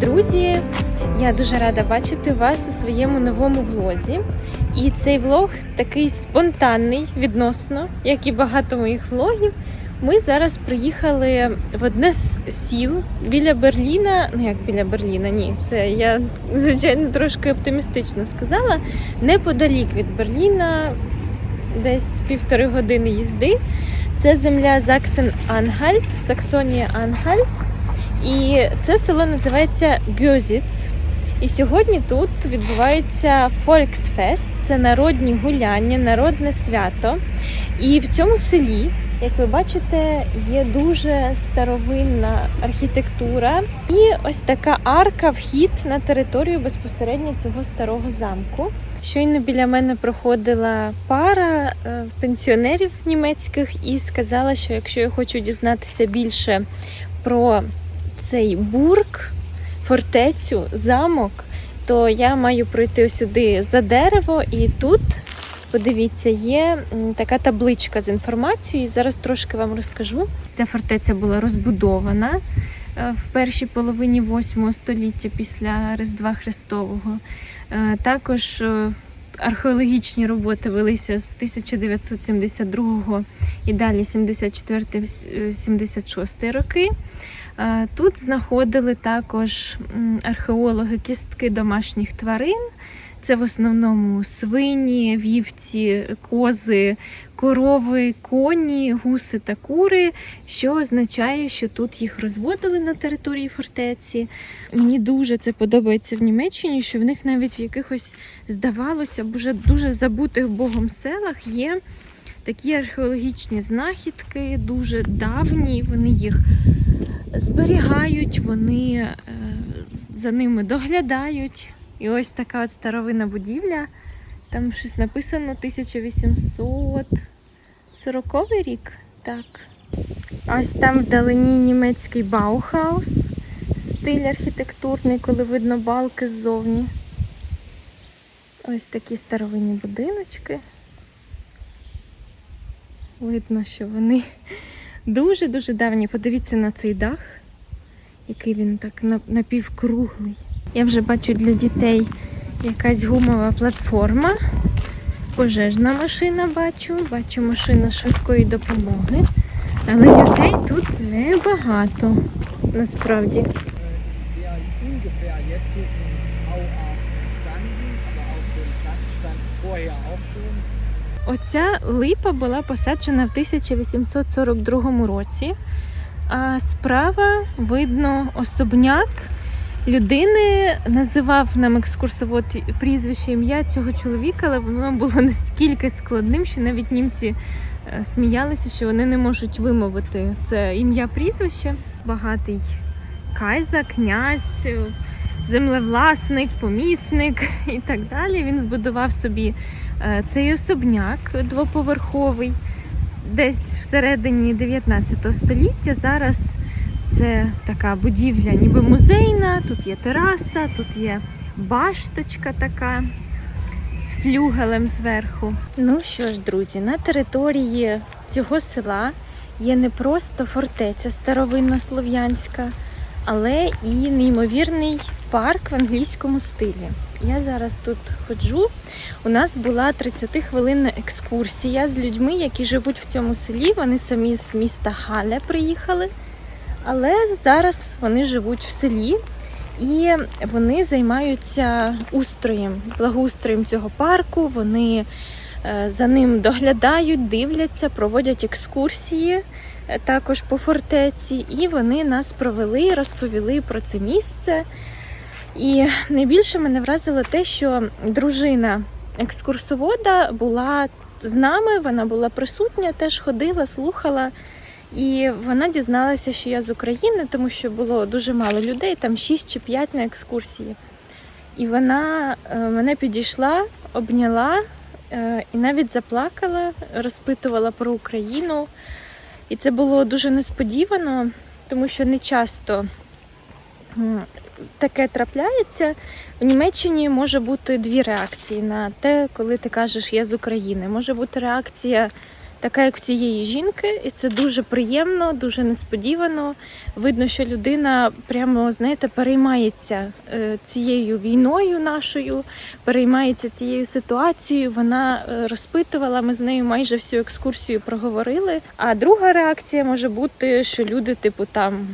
Друзі! Я дуже рада бачити вас у своєму новому влозі. І цей влог такий спонтанний відносно, як і багато моїх влогів. Ми зараз приїхали в одне з сіл біля Берліна. Ну як біля Берліна? Ні, це я звичайно трошки оптимістично сказала. Неподалік від Берліна, десь півтори години їзди. Це земля Заксен-Анхальт, Саксонія Анхальт. І це село називається Гьозіц. І сьогодні тут відбувається Volksfest, це народні гуляння, народне свято. І в цьому селі, як ви бачите, є дуже старовинна архітектура і ось така арка вхід на територію безпосередньо цього старого замку. Щойно біля мене проходила пара е, пенсіонерів німецьких і сказала, що якщо я хочу дізнатися більше про цей бург, фортецю, замок, то я маю пройти сюди за дерево, і тут, подивіться, є така табличка з інформацією. Зараз трошки вам розкажу. Ця фортеця була розбудована е, в першій половині 8 століття після Різдва Христового. Е, Також е, археологічні роботи велися з 1972 і далі 74-76 роки. Тут знаходили також археологи кістки домашніх тварин. Це в основному свині, вівці, кози, корови, коні, гуси та кури, що означає, що тут їх розводили на території фортеці. Мені дуже це подобається в Німеччині, що в них навіть в якихось, здавалося б, уже дуже забутих Богом селах є такі археологічні знахідки, дуже давні. Вони їх зберігають, вони е, за ними доглядають. І ось така от старовинна будівля. Там щось написано 1840 рік. Так. Ось там вдалині німецький Баухаус. Стиль архітектурний, коли видно балки ззовні. Ось такі старовинні будиночки. Видно, що вони дуже-дуже давні. Подивіться на цей дах, який він так напівкруглий. Я вже бачу для дітей якась гумова платформа, пожежна машина бачу, бачу машина швидкої допомоги. Але людей тут небагато насправді. vorher auch schon Оця липа була посаджена в 1842 році. А справа видно особняк людини. Називав нам екскурсовод прізвище ім'я цього чоловіка, але воно було настільки складним, що навіть німці е, сміялися, що вони не можуть вимовити це ім'я прізвище. Багатий кайза, князь, е, землевласник, помісник і так далі. Він збудував собі Цей особняк двоповерховий, десь всередині 19 століття. Зараз це така будівля, ніби музейна. Тут є тераса, тут є башточка така з флюгелем зверху. Ну що ж, друзі, на території цього села є не просто фортеця старовинна слов'янська, але і неймовірний парк в англійському стилі. Я зараз тут ходжу. У нас була 30-хвилинна екскурсія з людьми, які живуть в цьому селі. Вони самі з міста Галя приїхали. Але зараз вони живуть в селі і вони займаються устроєм, благоустроєм цього парку. Вони за ним доглядають, дивляться, проводять екскурсії е, також по фортеці. І вони нас провели, розповіли про це місце. І найбільше мене вразило те, що дружина екскурсовода була з нами, вона була присутня, теж ходила, слухала. І вона дізналася, що я з України, тому що було дуже мало людей, там 6 чи 5 на екскурсії. І вона е, мене підійшла, обняла е, і навіть заплакала, розпитувала про Україну. І це було дуже несподівано, тому що не часто таке трапляється. В Німеччині може бути дві реакції на те, коли ти кажеш я з України. Може бути реакція така як в цієї жінки, і це дуже приємно, дуже несподівано. Видно, що людина прямо знаєте переймається е, цією війною нашою, переймається цією ситуацією. Вона е, розпитувала. Ми з нею майже всю екскурсію проговорили. А друга реакція може бути, що люди, типу, там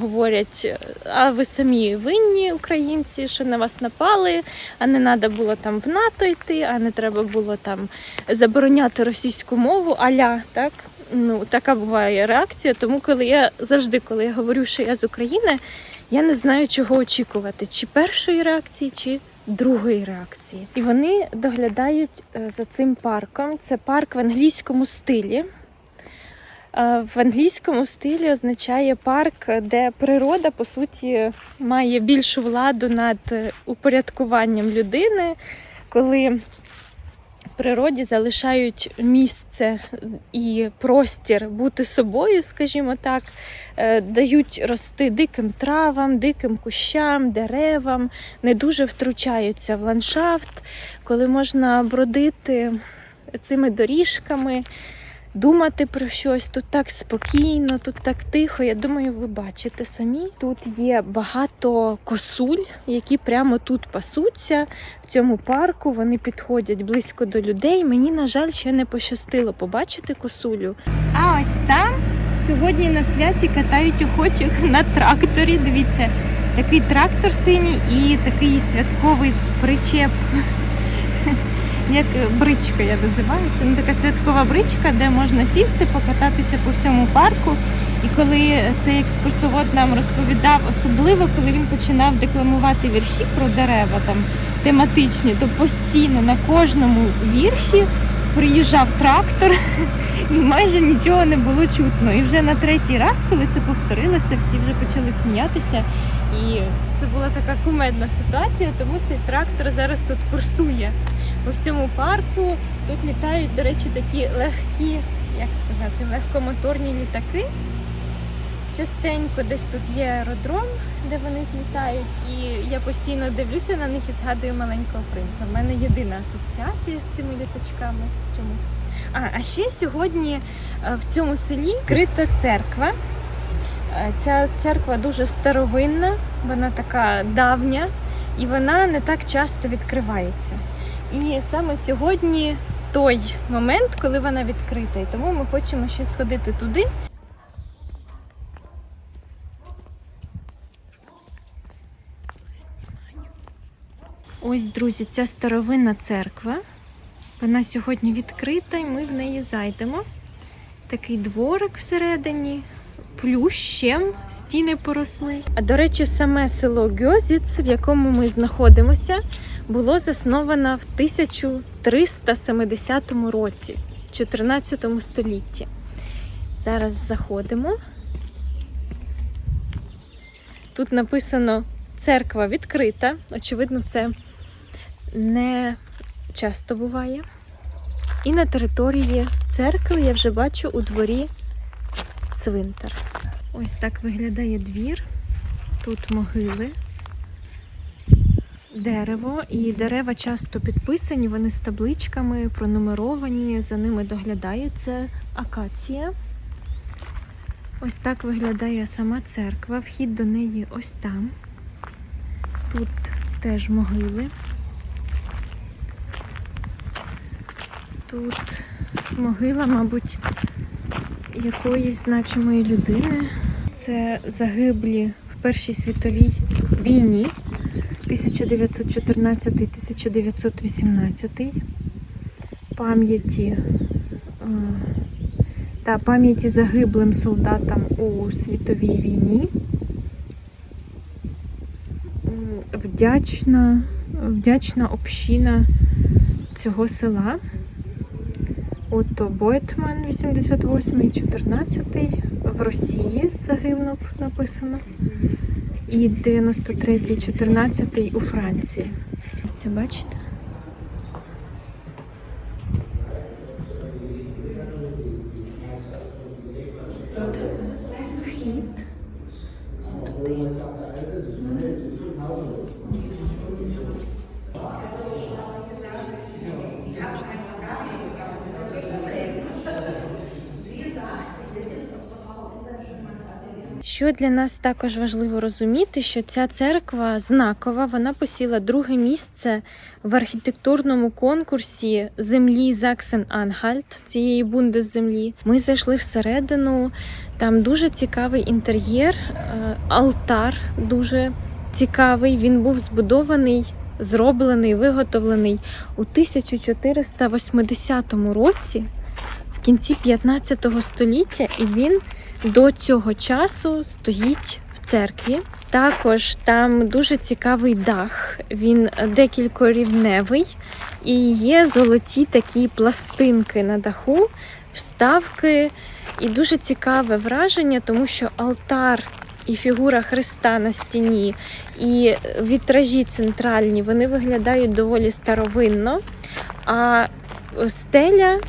говорять: а ви самі винні, українці, що на вас напали, а не треба було там в НАТО йти, а не треба було там забороняти російську мову. Аля, так. Ну, така буває реакція. Тому, коли я завжди, коли я говорю, що я з України, я не знаю, чого очікувати: чи першої реакції, чи другої реакції. І вони доглядають е, за цим парком. Це парк в англійському стилі. Е, В англійському стилі означає парк, де природа, по суті, має більшу владу над упорядкуванням людини, коли природі залишають місце і простір бути собою, скажімо так, е, дають рости диким травам, диким кущам, деревам, не дуже втручаються в ландшафт, коли можна бродити цими доріжками. Думати про щось тут так спокійно, тут так тихо. Я думаю, ви бачите самі. Тут є багато косуль, які прямо тут пасуться в цьому парку. Вони підходять близько до людей. Мені, на жаль, ще не пощастило побачити косулю. А ось там сьогодні на святі катають охочих на тракторі. Дивіться, такий трактор синій і такий святковий причеп. Як бричка я називаю. Це ну, така святкова бричка, де можна сісти, покататися по всьому парку. І коли цей екскурсовод нам розповідав, особливо коли він починав декламувати вірші про дерева там тематичні, то постійно на кожному вірші приїжджав трактор і майже нічого не було чутно. І вже на третій раз, коли це повторилося, всі вже почали сміятися. І це була така кумедна ситуація, тому цей трактор зараз тут курсує по всьому парку. Тут літають, до речі, такі легкі, як сказати, легкомоторні літаки. Частенько десь тут є аеродром, де вони злітають, і я постійно дивлюся на них і згадую маленького принца. У мене єдина асоціація з цими літачками чомусь. А, а ще сьогодні е, в цьому селі крита церква. Е, Ця церква дуже старовинна, вона така давня і вона не так часто відкривається. І саме сьогодні той момент, коли вона відкрита. І тому ми хочемо ще сходити туди. Ось, друзі, ця старовинна церква. Вона сьогодні відкрита, і ми в неї зайдемо. Такий дворик всередині, плющем стіни поросли. А до речі, саме село Гьозіц, в якому ми знаходимося, було засновано в 1370 році, в 14 столітті. Зараз заходимо. Тут написано церква відкрита. Очевидно, це не часто буває. І на території церкви я вже бачу у дворі цвинтар. Ось так виглядає двір. Тут могили, дерево, і дерева часто підписані, вони з табличками пронумеровані, за ними доглядається акація. Ось так виглядає сама церква. Вхід до неї ось там. Тут теж могили. Тут могила, мабуть, якоїсь значимої людини. Це загиблі в Першій світовій війні 1914-1918 пам'яті е, та пам'яті загиблим солдатам у світовій війні. Вдячна, вдячна община цього села. Ото Бойтман 88-й, 14-й в Росії загинув, написано. І 93-й, 14-й у Франції. Це бачите? Вхід. Ось туди. Що для нас також важливо розуміти, що ця церква знакова, вона посіла друге місце в архітектурному конкурсі землі Заксен Анхальт, цієї бундес-землі. Ми зайшли всередину, там дуже цікавий інтер'єр, е, алтар дуже цікавий. Він був збудований, зроблений, виготовлений у 1480 році, в кінці 15 століття, і він до цього часу стоїть в церкві. Також там дуже цікавий дах, він декількорівневий і є золоті такі пластинки на даху, вставки. І дуже цікаве враження, тому що алтар і фігура Христа на стіні, і вітражі центральні вони виглядають доволі старовинно. А стеля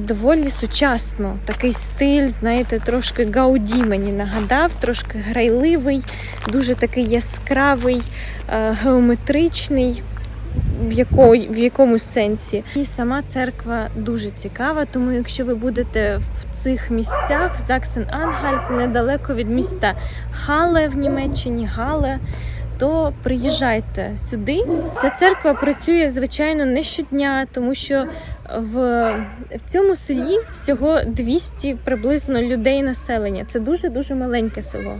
доволі сучасно. Такий стиль, знаєте, трошки гауді мені нагадав, трошки грайливий, дуже такий яскравий, е, геометричний. В, яко, в якомусь сенсі. І сама церква дуже цікава, тому якщо ви будете в цих місцях, в Заксен Ангальт, недалеко від міста Хале в Німеччині, Гале, то приїжджайте сюди. Ця церква працює, звичайно, не щодня, тому що в, в цьому селі всього 200 приблизно людей населення. Це дуже-дуже маленьке село.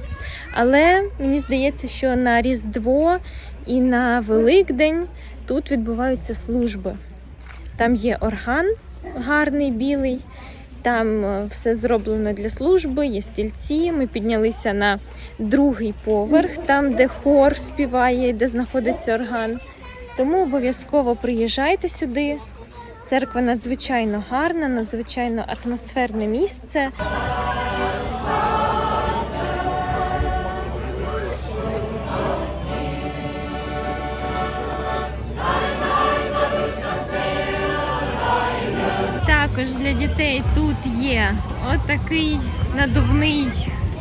Але мені здається, що на Різдво і на Великдень тут відбуваються служби. Там є орган гарний білий. Там е, все зроблено для служби, є стільці. Ми піднялися на другий поверх, там, де хор співає, де знаходиться орган. Тому обов'язково приїжджайте сюди. Церква надзвичайно гарна, надзвичайно атмосферне місце. Також для дітей тут є отакий надувний,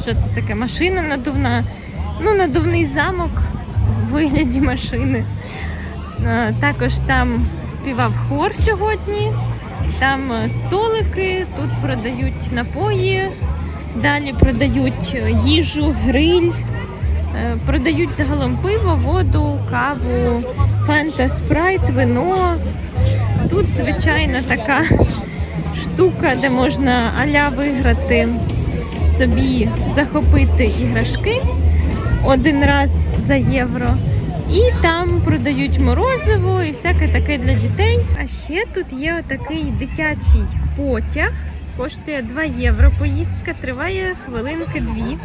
що це таке, машина надувна, ну, надувний замок в вигляді машини. Також там співав хор сьогодні, там е, столики, тут продають напої, далі продають е, їжу, гриль, е, продають загалом пиво, воду, каву, фанта, спрайт, вино. Тут звичайна така штука, де можна аля виграти собі захопити іграшки один раз за євро. І там продають морозиво і всяке таке для дітей. А ще тут є такий дитячий потяг. Коштує 2 євро. Поїздка триває хвилинки дві.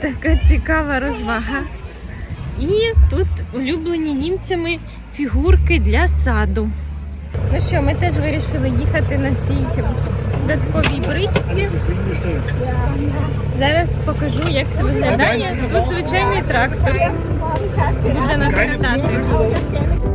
Така цікава розвага. І тут улюблені німцями фігурки для саду. Ну що, ми теж вирішили їхати на цій святковій бричці. Зараз покажу, як це виглядає. Тут звичайний трактор. Буде нас катати.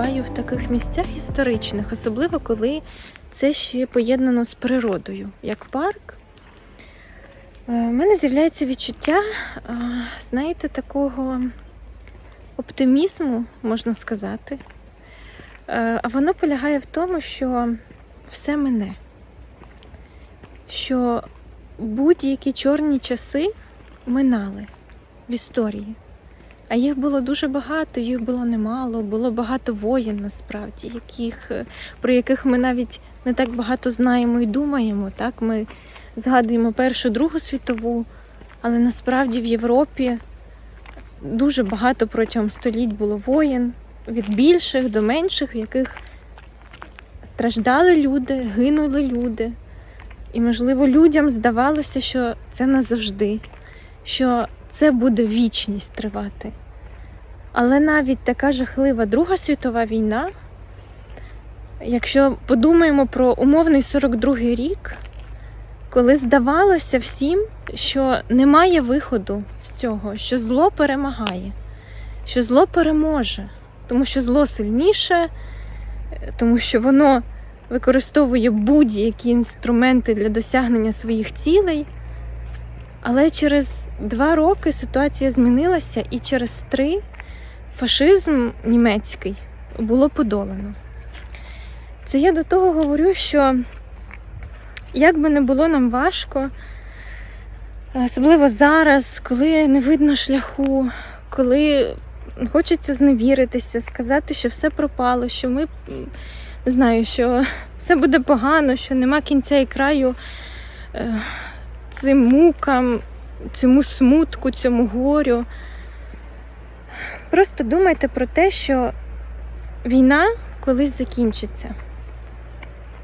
Буваю в таких місцях історичних, особливо коли це ще поєднано з природою, як парк, е, в мене з'являється відчуття, е, знаєте, такого оптимізму, можна сказати. Е, А воно полягає в тому, що все мине, що будь-які чорні часи минали в історії. А їх було дуже багато, їх було немало, було багато воєн насправді, яких, е, про яких ми навіть не так багато знаємо і думаємо. Так? Ми згадуємо Першу Другу світову, але насправді в Європі дуже багато протягом століть було воєн, від більших до менших, в яких страждали люди, гинули люди. І, можливо, людям здавалося, що це назавжди, що це буде вічність тривати. Але навіть така жахлива Друга світова війна, якщо подумаємо про умовний 42-й рік, коли здавалося всім, що немає виходу з цього, що зло перемагає, що зло переможе, тому що зло сильніше, тому що воно використовує будь-які інструменти для досягнення своїх цілей. Але через два роки ситуація змінилася, і через три фашизм німецький було подолано. Це я до того говорю, що як би не було нам важко, особливо зараз, коли не видно шляху, коли хочеться зневіритися, сказати, що все пропало, що ми не знаю, що все буде погано, що нема кінця і краю е, цим мукам, цьому смутку, цьому горю. Просто думайте про те, що війна колись закінчиться.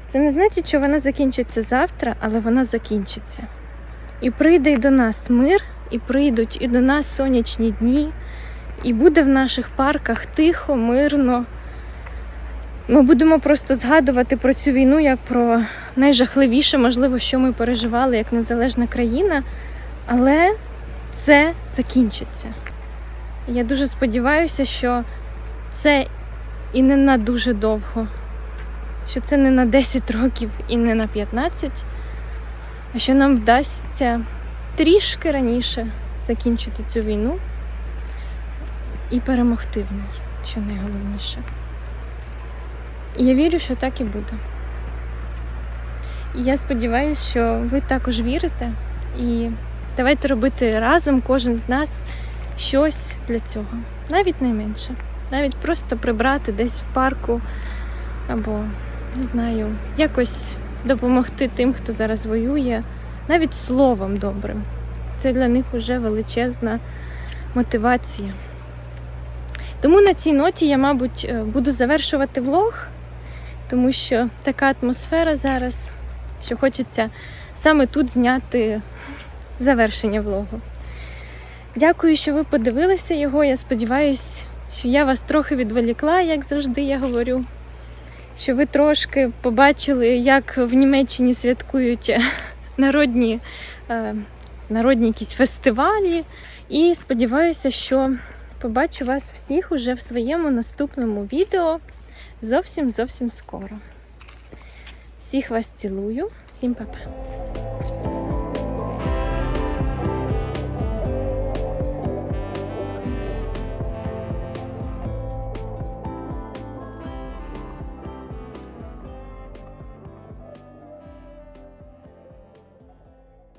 Це не значить, що вона закінчиться завтра, але вона закінчиться. І прийде і до нас мир, і прийдуть і до нас сонячні дні, і буде в наших парках тихо, мирно. Ми будемо просто згадувати про цю війну як про найжахливіше, можливо, що ми переживали як незалежна країна, але це закінчиться. Я дуже сподіваюся, що це і не на дуже довго, що це не на 10 років і не на 15, а що нам вдасться трішки раніше закінчити цю війну і перемогти в ній, що найголовніше. Я вірю, що так і буде. І я сподіваюся, що ви також вірите. І давайте робити разом, кожен з нас, щось для цього. Навіть найменше. Навіть просто прибрати десь в парку або, не знаю, якось допомогти тим, хто зараз воює, навіть словом добрим. Це для них вже величезна мотивація. Тому на цій ноті я, мабуть, е, буду завершувати влог, тому що така атмосфера зараз, що хочеться саме тут зняти завершення влогу. Дякую, що ви подивилися його. Я сподіваюся, що я вас трохи відволікла, як завжди я говорю. Що ви трошки побачили, як в Німеччині святкують народні, е, народні якісь фестивалі. І сподіваюся, що побачу вас всіх уже в своєму наступному відео зовсім зовсім скоро. Всіх вас цілую, всім па-па.